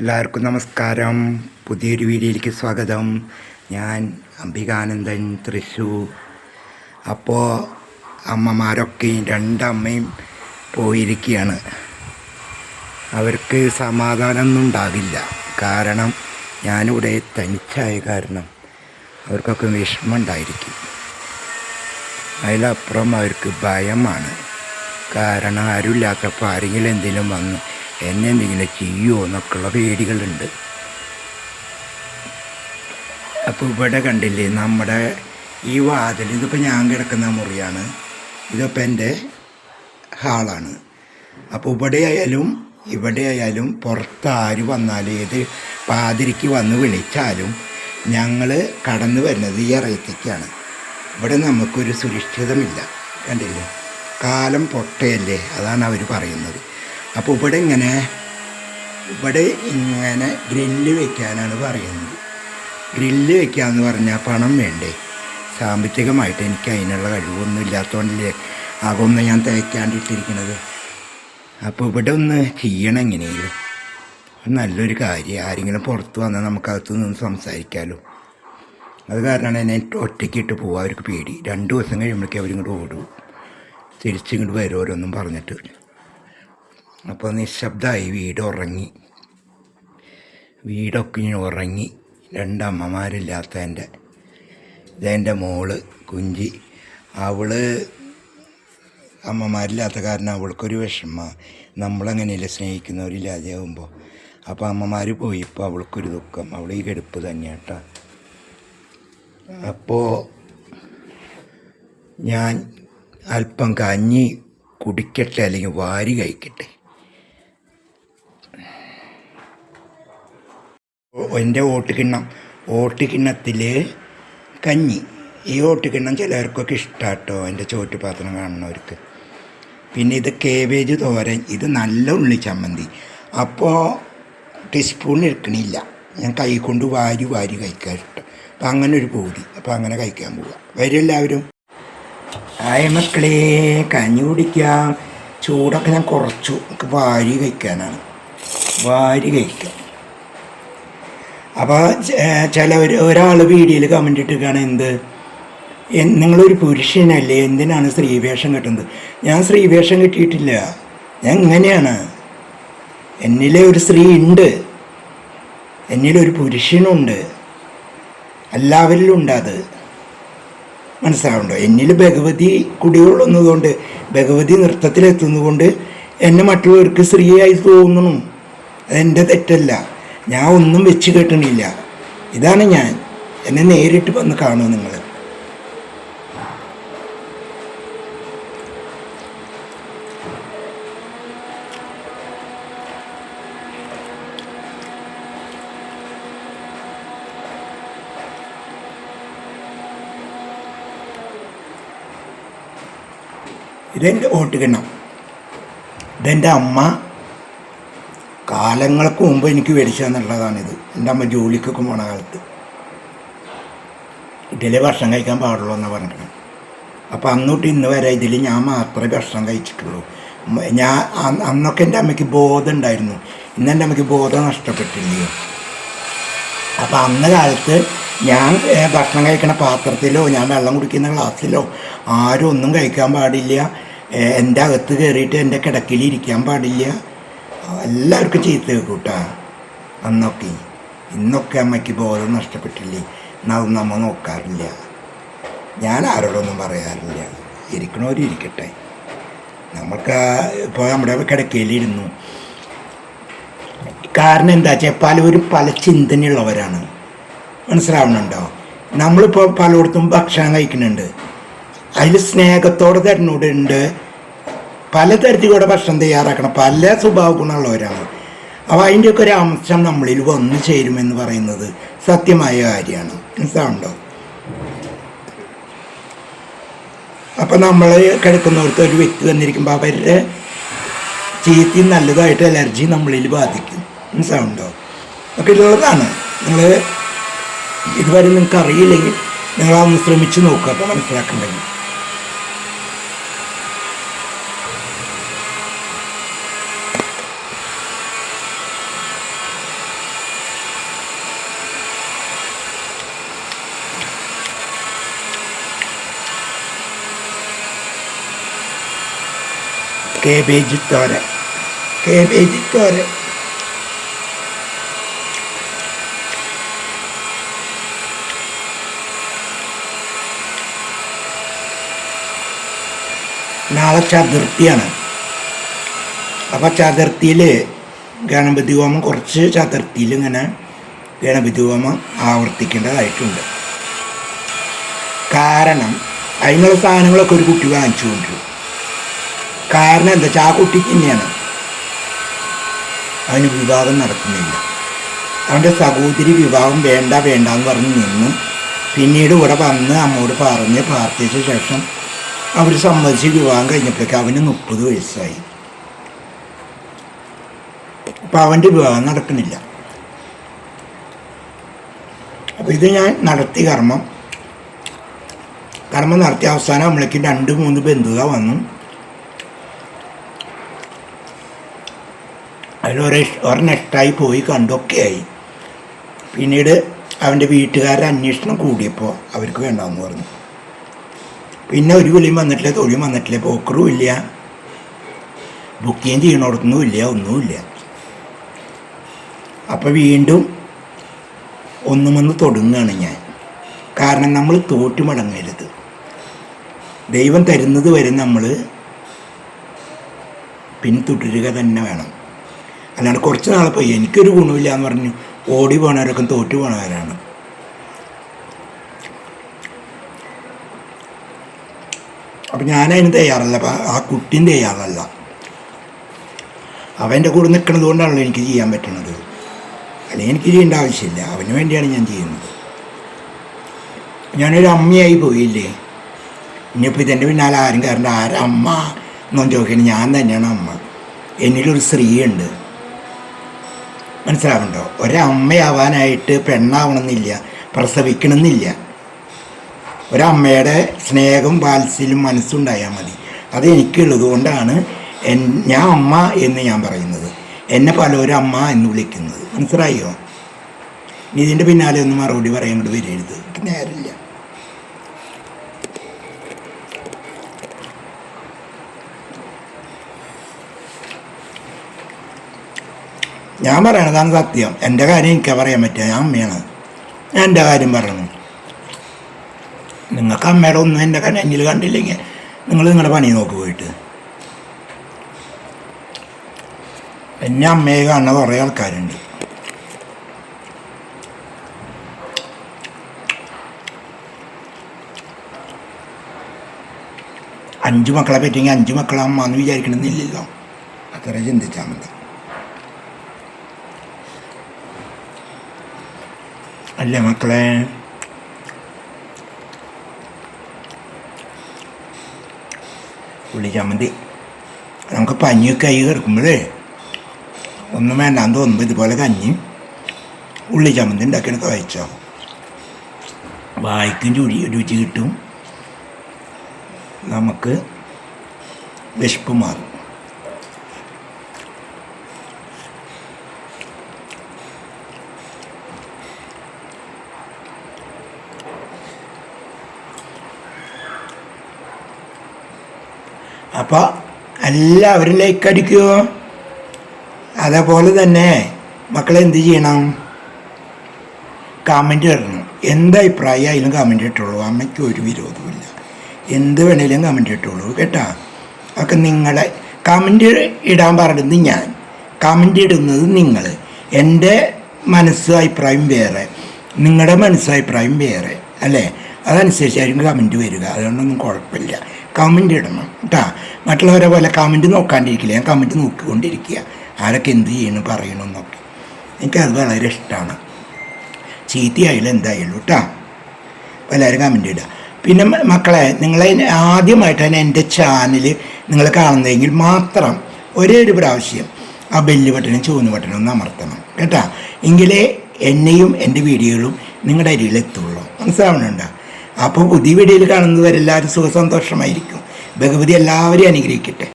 എല്ലാവർക്കും നമസ്കാരം. പുതിയൊരു വീഡിയോയിലേക്ക് സ്വാഗതം. ഞാൻ അംബികാനന്ദൻ തൃശ്ശൂർ അപ്പോൾ അമ്മമാരൊക്കെയും രണ്ടമ്മയും പോയിരിക്കുകയാണ്. അവർക്ക് സമാധാനമൊന്നും ഉണ്ടാവില്ല. കാരണം ഞാനിവിടെ തനിച്ചായ കാരണം അവർക്കൊക്കെ വിഷമമുണ്ടായിരിക്കും. അതിലപ്പുറം അവർക്ക് ഭയമാണ്. കാരണം ആരുമില്ലാത്തപ്പോൾ ആരെങ്കിലും എന്തെങ്കിലും വന്ന്. എന്നെ എന്തെങ്കിലും ചെയ്യുമോ എന്നൊക്കെയുള്ള പേടികളുണ്ട്. അപ്പോൾ ഇവിടെ കണ്ടില്ലേ നമ്മുടെ ഈ വാതിൽ ഇതിപ്പോൾ ഞാൻ കിടക്കുന്ന മുറിയാണ്. ഇതിപ്പോൾ എന്റെ ഹാളാണ്. അപ്പോൾ ഇവിടെ ആയാലും ഇവിടെ ആയാലും പുറത്ത് ആര് വന്നാലും ഏത് പാതിരിക്ക് വന്ന് വിളിച്ചാലും ഞങ്ങൾ കടന്നു വരുന്നത് ഈ അറയത്തേക്കാണ് ഇവിടെ നമുക്കൊരു സുരക്ഷിതമില്ല. കണ്ടില്ലേ? കാലം പൊട്ടയല്ലേ? അതാണ് അവർ പറയുന്നത്. അപ്പോൾ ഇവിടെ ഇങ്ങനെ ഇവിടെ ഇങ്ങനെ ഗ്രില്ല് വെക്കാനാണ് പറയുന്നത്. ഗ്രില്ല് വെക്കാന്ന് പറഞ്ഞാൽ പണം വേണ്ടേ? സാമ്പത്തികമായിട്ട് എനിക്ക് അതിനുള്ള കഴിവൊന്നും ഇല്ലാത്തതുകൊണ്ടല്ലേ അതൊന്ന് ഞാൻ തേക്കാണ്ടിട്ടിരിക്കുന്നത് അപ്പോൾ ഇവിടെ ഒന്ന് ചെയ്യണം എങ്ങനെയെങ്കിലും. നല്ലൊരു കാര്യം. ആരെങ്കിലും പുറത്ത് വന്നാൽ നമുക്കകത്തു നിന്ന് സംസാരിക്കാമല്ലോ അത് കാരണമാണ് എന്നെ ഒറ്റയ്ക്ക് ഇട്ട് പോകാൻ അവർക്ക് പേടി. രണ്ട് ദിവസം കഴിയുമ്പോഴേക്കും അവരിങ്ങോട്ട് ഓടും. തിരിച്ചിങ്ങോട്ട് വരും ഓരോന്നും പറഞ്ഞിട്ട്. അപ്പോൾ നിശബ്ദമായി വീട് ഉറങ്ങി വീടൊക്കെ ഇങ്ങനെ ഉറങ്ങി. രണ്ടമ്മമാരില്ലാത്ത എന്റെ ഇതെന്റെ മോൾ കുഞ്ചി. അവൾ അമ്മമാരില്ലാത്ത കാരണം അവൾക്കൊരു വിഷമ. നമ്മളങ്ങനെയല്ലേ സ്നേഹിക്കുന്നവരില്ലാതെയാകുമ്പോൾ അപ്പോൾ അമ്മമാർ പോയിപ്പോൾ അവൾക്കൊരു ദുഃഖം. അവൾ ഈ കെടുപ്പ് തന്നെയാട്ടോ അപ്പോൾ ഞാൻ അല്പം കഞ്ഞി കുടിക്കട്ടെ അല്ലെങ്കിൽ വാരി കഴിക്കട്ടെ. എന്റെ ഓട്ടുകിണ്ണം ഓട്ടുകിണ്ണത്തിൽ കഞ്ഞി. ഈ ഓട്ടുകിണ്ണം ചിലവർക്കൊക്കെ ഇഷ്ടാട്ടോ എന്റെ ചോറ്റുപാത്രം കാണുന്നവർക്ക്. പിന്നെ ഇത് കേബേജ് തോരൻ. ഇത് നല്ല ഉള്ളി ചമ്മന്തി. അപ്പോൾ ടീസ്പൂൺ എടുക്കണില്ല. ഞാൻ കൈ കൊണ്ട് വാരി വാരി കഴിക്കാൻ ഇഷ്ടം അപ്പം അങ്ങനെ ഒരു പൂതി. അപ്പം അങ്ങനെ കഴിക്കാൻ പോവുക വരും എല്ലാവരും. ആയ മക്കളെ കഞ്ഞി കുടിക്കാം. ചൂടൊക്കെ ഞാൻ കുറച്ചു. വാരി കഴിക്കാനാണ്. വാരി കഴിക്കാം. അപ്പോൾ ചില ഒരാൾ വീഡിയോയിൽ കമന്റ് ഇട്ടിരിക്കുകയാണ് എന്ത്? നിങ്ങളൊരു പുരുഷനല്ലേ എന്തിനാണ് സ്ത്രീവേഷം കെട്ടുന്നത്? ഞാൻ സ്ത്രീവേഷം കെട്ടിയിട്ടില്ല. ഞാൻ ഇങ്ങനെയാണ്. എന്നിലെ ഒരു സ്ത്രീ ഉണ്ട്. എന്നിലൊരു പുരുഷനുണ്ട്. എല്ലാവരിലും ഉണ്ട് അത്. മനസ്സിലാവുണ്ടോ എന്നിൽ ഭഗവതി കുടികൊള്ളുന്നതുകൊണ്ട് ഭഗവതി നൃത്തത്തിലെത്തുന്നതുകൊണ്ട് എന്നെ മറ്റുള്ളവർക്ക് സ്ത്രീയായി തോന്നണം അതെന്റെ തെറ്റല്ല. ഞാൻ ഒന്നും വെച്ച് കേട്ടിട്ടില്ല. ഇതാണ് ഞാൻ. എന്നെ നേരിട്ട് വന്ന് കാണൂ നിങ്ങൾ ഇതെന്റെ ഓട്ടുകിണ്ണം ഇതെന്റെ അമ്മ. കാലങ്ങൾക്ക് മുമ്പ് എനിക്ക് മേടിച്ചു തന്നുള്ളതാണിത് എന്റെ അമ്മ ജോലിക്കൊക്കെ പോണ കാലത്ത്. ഇതിലെ ഭക്ഷണം കഴിക്കാൻ പാടുള്ളൂ എന്നാണ് പറഞ്ഞിട്ട് അപ്പോൾ അന്നോട്ട് ഇന്ന് വരെ ഇതിൽ ഞാൻ മാത്രമേ ഭക്ഷണം കഴിച്ചിട്ടുള്ളൂ. ഞാൻ അന്നൊക്കെ എന്റെ അമ്മയ്ക്ക് ബോധം ഉണ്ടായിരുന്നു. ഇന്ന് എന്റെ അമ്മയ്ക്ക് ബോധം നഷ്ടപ്പെട്ടില്ലയോ അപ്പം അന്ന് കാലത്ത് ഞാൻ ഭക്ഷണം കഴിക്കണ പാത്രത്തിലോ ഞാൻ വെള്ളം കുടിക്കുന്ന ഗ്ലാസ്സിലോ ആരും ഒന്നും കഴിക്കാൻ പാടില്ല. എന്റെ അകത്ത് കയറിയിട്ട് എന്റെ കിടക്കിൽ ഇരിക്കാൻ പാടില്ല. എല്ലാവർക്കും ചീത്ത കേൾക്കൂട്ടാ അന്നൊക്കെ. ഇന്നൊക്കെ അമ്മയ്ക്ക് ബോധം നഷ്ടപ്പെട്ടില്ലേ? എന്നതൊന്നും അമ്മ നോക്കാറില്ല. ഞാൻ ആരോടൊന്നും പറയാറില്ല. ഇരിക്കണവരും ഇരിക്കട്ടെ. നമുക്ക് ഇപ്പോൾ നമ്മുടെ കിടക്കയിലിരുന്നു. കാരണം എന്താ വെച്ചാൽ പലവരും പല ചിന്തനയുള്ളവരാണ്. മനസ്സിലാവുന്നുണ്ടോ? നമ്മളിപ്പോൾ പലയിടത്തും ഭക്ഷണം കഴിക്കുന്നുണ്ട്. അതിൽ സ്നേഹത്തോടെ തരുന്നോടുണ്ട് പലതരത്തിലൂടെ ഭക്ഷണം തയ്യാറാക്കണം. പല സ്വഭാവ ഗുണമുള്ളവരാണ് അപ്പോൾ അതിന്റെയൊക്കെ ഒരു അംശം നമ്മളിൽ വന്നു ചേരുമെന്ന് പറയുന്നത് സത്യമായ കാര്യമാണ്. മനസ്സിലാവുണ്ടോ അപ്പം നമ്മൾ കിടക്കുന്നിടത്ത് ഒരു വ്യക്തി വന്നിരിക്കുമ്പോൾ അവരുടെ ചീത്തി നല്ലതായിട്ട് അലർജി നമ്മളിൽ ബാധിക്കും. മനസ്സിലാവുണ്ടോ ഒക്കെ ഉള്ളതാണ് നിങ്ങൾ ഇതുവരെ നിങ്ങൾക്ക് അറിയില്ലെങ്കിൽ നിങ്ങൾ ശ്രമിച്ചു നോക്കുക അപ്പോൾ മനസ്സിലാക്കണ്ടെങ്കിൽ. കേബേജ് തോരൻ കേബേജ് തോരൻ നാളെ ചതുർത്ഥിയാണ്. അപ്പോൾ ചതുർത്ഥിയിൽ ഗണപതി ഹോമം കുറച്ച് ചതുർത്ഥിയിൽ ഇങ്ങനെ ഗണപതി ഹോമം ആവർത്തിക്കേണ്ടതായിട്ടുണ്ട്. കാരണം അതിനുള്ള സാധനങ്ങളൊക്കെ ഒരു കുട്ടി വാങ്ങിച്ചു കൊണ്ടുവരും കാരണം എന്താ? വെച്ചാൽ ആ കുട്ടിക്ക് തന്നെയാണ് അവന് വിവാഹം നടക്കുന്നില്ല. അവന്റെ സഹോദരി വിവാഹം വേണ്ട വേണ്ട എന്ന് പറഞ്ഞ് നിന്നു. പിന്നീട് ഇവിടെ വന്ന് അമ്മോട് പറഞ്ഞ് പ്രാർത്ഥിച്ച ശേഷം അവർ സമ്മതിച്ച് വിവാഹം കഴിഞ്ഞപ്പോഴേക്ക് അവന് മുപ്പത് വയസ്സായി. അപ്പം അവന്റെ വിവാഹം നടക്കുന്നില്ല. അപ്പോൾ ഇത് ഞാൻ നടത്തി കർമ്മം. കർമ്മം നടത്തിയ അവസാനം നമ്മളേക്ക് രണ്ട് മൂന്ന് ബന്ധുക വന്നു. അതിലൊരു ഒരെണ്ണിഷ്ടമായി പോയി കണ്ടൊക്കെയായി. പിന്നീട് അവന്റെ വീട്ടുകാരുടെ അന്വേഷണം കൂടിയപ്പോൾ അവർക്ക് വേണ്ടാന്ന് പറഞ്ഞു. പിന്നെ ഒരു വിളിയും വന്നിട്ടില്ല തൊഴിലും വന്നിട്ടില്ല പോക്കറും ഇല്ല. ബുക്കിങ് ചെയ്യണോടത്തൊന്നും ഇല്ല ഒന്നുമില്ല അപ്പോൾ വീണ്ടും ഒന്നുമെന്ന് തുടങ്ങുകയാണ് ഞാൻ. കാരണം നമ്മൾ തോറ്റു മടങ്ങരുത്. ദൈവം തരുന്നത് വരെ നമ്മൾ പിന്തുടരുക തന്നെ വേണം. അല്ലാണ്ട് കുറച്ച് നാളെ പോയി. എനിക്കൊരു ഗുണമില്ല എന്ന് പറഞ്ഞു. ഓടി പോണവരൊക്കെ തോറ്റു പോണവരാണ്. അപ്പം ഞാനതിന് തയ്യാറല്ല. അപ്പം ആ കുട്ടിയും തയ്യാറല്ല. അവന്റെ കൂടെ നിൽക്കുന്നത് കൊണ്ടാണല്ലോ എനിക്ക് ചെയ്യാൻ പറ്റുന്നത് അല്ലെങ്കിൽ എനിക്ക് ചെയ്യേണ്ട ആവശ്യമില്ല. അവന് വേണ്ടിയാണ് ഞാൻ ചെയ്യുന്നത്. ഞാനൊരു അമ്മയായി പോയില്ലേ? ഇനിയിപ്പോൾ ഇതിന്റെ പിന്നാലെ ആരും കാരണം ആരമ്മ എന്നൊന്നും ചോദിക്കണം ഞാൻ തന്നെയാണ് അമ്മ. എന്നിലൊരു സ്ത്രീയുണ്ട്. മനസ്സിലാവുന്നുണ്ടോ? ഒരമ്മയാവാനായിട്ട് പെണ്ണാവണമെന്നില്ല പ്രസവിക്കണമെന്നില്ല. ഒരമ്മയുടെ സ്നേഹം വാത്സല്യം മനസ്സുണ്ടായാൽ മതി. അത് എനിക്കുള്ളത് കൊണ്ടാണ് എൻ ഞാൻ അമ്മ എന്ന് ഞാൻ പറയുന്നത്. എന്നെ പലരും അമ്മ എന്ന് വിളിക്കുന്നത്. മനസ്സിലായോ? ഇതിന്റെ പിന്നാലെ ഒന്നും മറുപടി പറയാൻ കൂടി വരരുത്. നേരമില്ല. ഞാൻ പറയണതാണ് സത്യം. എന്റെ കാര്യം എനിക്ക് പറയാൻ പറ്റുക. ഞാൻ അമ്മയാണ്. ഞാൻ എന്റെ കാര്യം പറയണം നിങ്ങൾക്ക് അമ്മയുടെ ഒന്നും എന്റെ കണ്ണിൽ കണ്ടില്ലെങ്കിൽ നിങ്ങൾ നിങ്ങളുടെ പണി നോക്ക് പോയിട്ട്. എന്നെ അമ്മയെ കാണുന്ന കുറേ ആൾക്കാരുണ്ട്. അഞ്ച് മക്കളെ പറ്റിയെങ്കിൽ അഞ്ച് മക്കളെ അമ്മ എന്ന് വിചാരിക്കണമെന്നില്ലല്ലോ. അത്ര ചിന്തിച്ചാൽ മതി. അല്ലേ മക്കളെ? ഉള്ളി മതി നമുക്ക് പനിയൊക്കെ ആയി കിടക്കുമ്പോഴേ ഒന്നും വേണ്ടാന്ന് തോന്നുമ്പോൾ ഇതുപോലെ കഞ്ഞി ഉള്ളി ചമ്മന്തി ഉണ്ടാക്കിയെടുത്ത് വായിച്ചോ വായിക്കും രുചി രുചി കിട്ടും. നമുക്ക് വിശപ്പ് മാറും. അപ്പോൾ എല്ലാവരും ലൈക്ക് അടിക്കുമോ അതേപോലെ തന്നെ മക്കളെ എന്ത് ചെയ്യണം? കമന്റ് ഇടണം. എന്ത് അതിലും കമന്റ് ഇട്ടുള്ളൂ അമ്മയ്ക്ക് ഒരു വിരോധമില്ല എന്ത് വേണേലും കമന്റ് ഇട്ടുള്ളൂ കേട്ടോ. ഒക്കെ നിങ്ങളെ കമന്റ് ഇടാൻ പറയുന്നത് ഞാൻ. കമന്റ് ഇടുന്നത് നിങ്ങൾ. എന്റെ മനസ്സ് അഭിപ്രായം വേറെ. നിങ്ങളുടെ മനസ്സ് അഭിപ്രായം വേറെ. അല്ലേ? അതനുസരിച്ചായിരിക്കും കമന്റ് വരിക. അതുകൊണ്ടൊന്നും കുഴപ്പമില്ല. കമന്റ് ഇടണം. കേട്ടാ മറ്റുള്ളവരെ പോലെ കമന്റ് നോക്കാണ്ടിരിക്കില്ല. ഞാൻ കമന്റ് നോക്കിക്കൊണ്ടിരിക്കുക. ആരൊക്കെ എന്ത് ചെയ്യണം പറയണമെന്നൊക്കെ എനിക്കത് വളരെ ഇഷ്ടമാണ് ചീത്തയായാലും എന്തായാലും കേട്ടാ എല്ലാവരും കമന്റ് ഇടുക. പിന്നെ മക്കളെ നിങ്ങളെ ആദ്യമായിട്ടാണ് എന്റെ ചാനൽ നിങ്ങൾ കാണുന്നതെങ്കിൽ മാത്രം ഒരേ ഒരു പ്രാവശ്യം ആ ബെല്ല് ബട്ടനും ചുവന്ന ബട്ടനും ഒന്ന് അമർത്തണം. കേട്ടാ. എങ്കിലേ എന്നെയും എന്റെ വീഡിയോകളും നിങ്ങളുടെ അരിയിൽ എത്തുള്ളൂ. മനസ്സിലാവണുണ്ടോ അപ്പോൾ പുതിയ വീഡിയോയിൽ കാണുന്നവരെല്ലാവരും സുഖസന്തോഷമായിരിക്കും. ഭഗവതി എല്ലാവരെയും അനുഗ്രഹിക്കട്ടെ.